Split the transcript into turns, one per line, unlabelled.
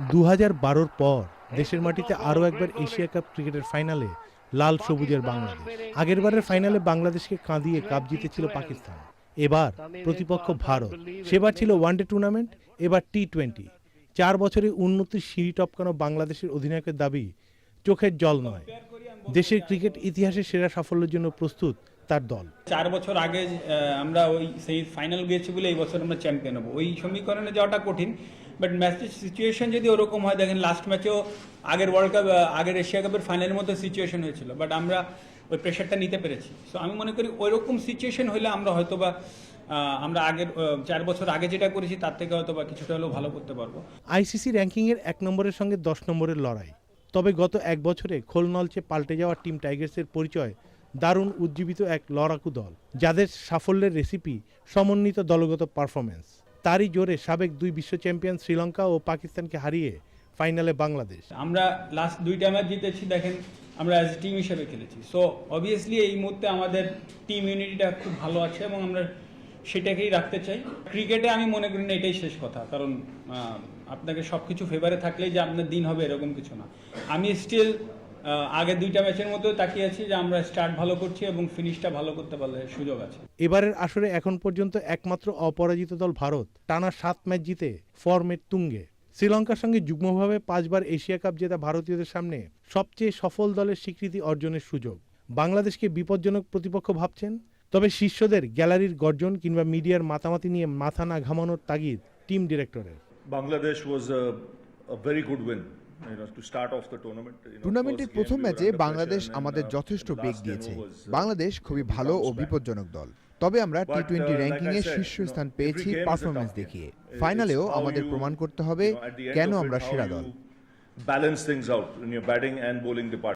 দু হাজার বারোর পর দেশের মাটিতে আরও একবার এশিয়া কাপ ক্রিকেটের ফাইনালে লাল সবুজের বাংলাদেশ। আগেরবারের ফাইনালে বাংলাদেশকে কাঁদিয়ে কাপ জিতেছিল পাকিস্তান। এবার প্রতিপক্ষ ভারত। সেবার ছিল ওয়ানডে টুর্নামেন্ট এবার টি টোয়েন্টি চার বছরে উন্নতির সিঁড়ি টপকানো বাংলাদেশের অধিনায়কের দাবি চোখের জল নয়। দেশের ক্রিকেট ইতিহাসের সেরা সাফল্যের জন্য প্রস্তুত তার দল।
চার বছর আগে আমরা ওই সেই ফাইনাল গিয়েছি বলে এই বছর আমরা চ্যাম্পিয়ন হব। ওই সমীকরণে যাওয়াটা কঠিন। বাট ম্যাচের সিচুয়েশন যদি ওরকম হয়, দেখেন লাস্ট ম্যাচেও আগের ওয়ার্ল্ড কাপ আগের এশিয়া কাপের ফাইনালের মতো সিচুয়েশন হয়েছিল। বাট আমরা ওই প্রেশারটা নিতে পেরেছি। সো আমি মনে করি ওইরকম সিচুয়েশন হলে আমরা হয়তো বা আমরা আগের চার বছর আগে যেটা করেছি, তার থেকে হয়তো বা কিছুটা হলেও ভালো করতে পারব।
আইসিসি র্যাঙ্কিংয়ের এক নম্বরের সঙ্গে দশ নম্বরের লড়াই। তবে গত এক বছরে খোলনলচে পাল্টে যাওয়া টিম টাইগার্সের পরিচয়, দারুণ উজ্জীবিত এক লড়াকু দল, যাদের সাফল্যের রেসিপি সমন্বিত দলগত পারফরমেন্স তারই জোরে সাবেক দুই বিশ্ব চ্যাম্পিয়ন শ্রীলঙ্কা ও পাকিস্তানকে হারিয়ে ফাইনালে বাংলাদেশ।
আমরা লাস্ট দুইটা ম্যাচ জিতেছি, দেখেন, আমরা অ্যাজ টিম হিসেবে খেলেছি। সো অবভিয়াসলি এই মুহূর্তে আমাদের টিম ইউনিটিটা খুব ভালো আছে এবং আমরা সেটাকেই রাখতে চাই। ক্রিকেটে আমি মনে করি না এটাই শেষ কথা, কারণ আপনাকে সব কিছু ফেভারে থাকলেই যে আপনার দিন হবে এরকম কিছু না। আমি স্টিল আগে দুইটা ম্যাচের মতো তাকিয়ে আছি যে আমরা স্টার্ট ভালো করছি এবং ফিনিশটা ভালো করতে পারলে সুযোগ আছে।
এবারের আসরে এখন পর্যন্ত একমাত্র অপরাজিত দল ভারত টানা সাত ম্যাচ জিতে ফর্মের তুঙ্গে। শ্রীলঙ্কার সঙ্গে যুগ্মভাবে পাঁচবার এশিয়া কাপ জেতা ভারতীয়দের সামনে সবচেয়ে সফল দলের স্বীকৃতি অর্জনের সুযোগ। বাংলাদেশকে বিপজ্জনক প্রতিপক্ষ ভাবছেন তবে শিষ্যদের গ্যালারির গর্জন কিংবা মিডিয়ার মাতামাতি নিয়ে মাথা না ঘামানোর তাগিদ টিম ডিরেক্টরের।
Bangladesh was a, a very good
টুর্নামেন্টের প্রথম ম্যাচে বাংলাদেশ আমাদের যথেষ্ট বেগ দিয়েছে বাংলাদেশ খুবই ভালো ও বিপজ্জনক দল। তবে আমরা টি টোয়েন্টি র্যাঙ্কিং এ শীর্ষস্থান পেয়েছি পারফরমেন্স দেখিয়ে। ফাইনালেও আমাদের প্রমাণ করতে হবে কেন আমরা সেরা দল।
Balance things out in your batting and bowling depart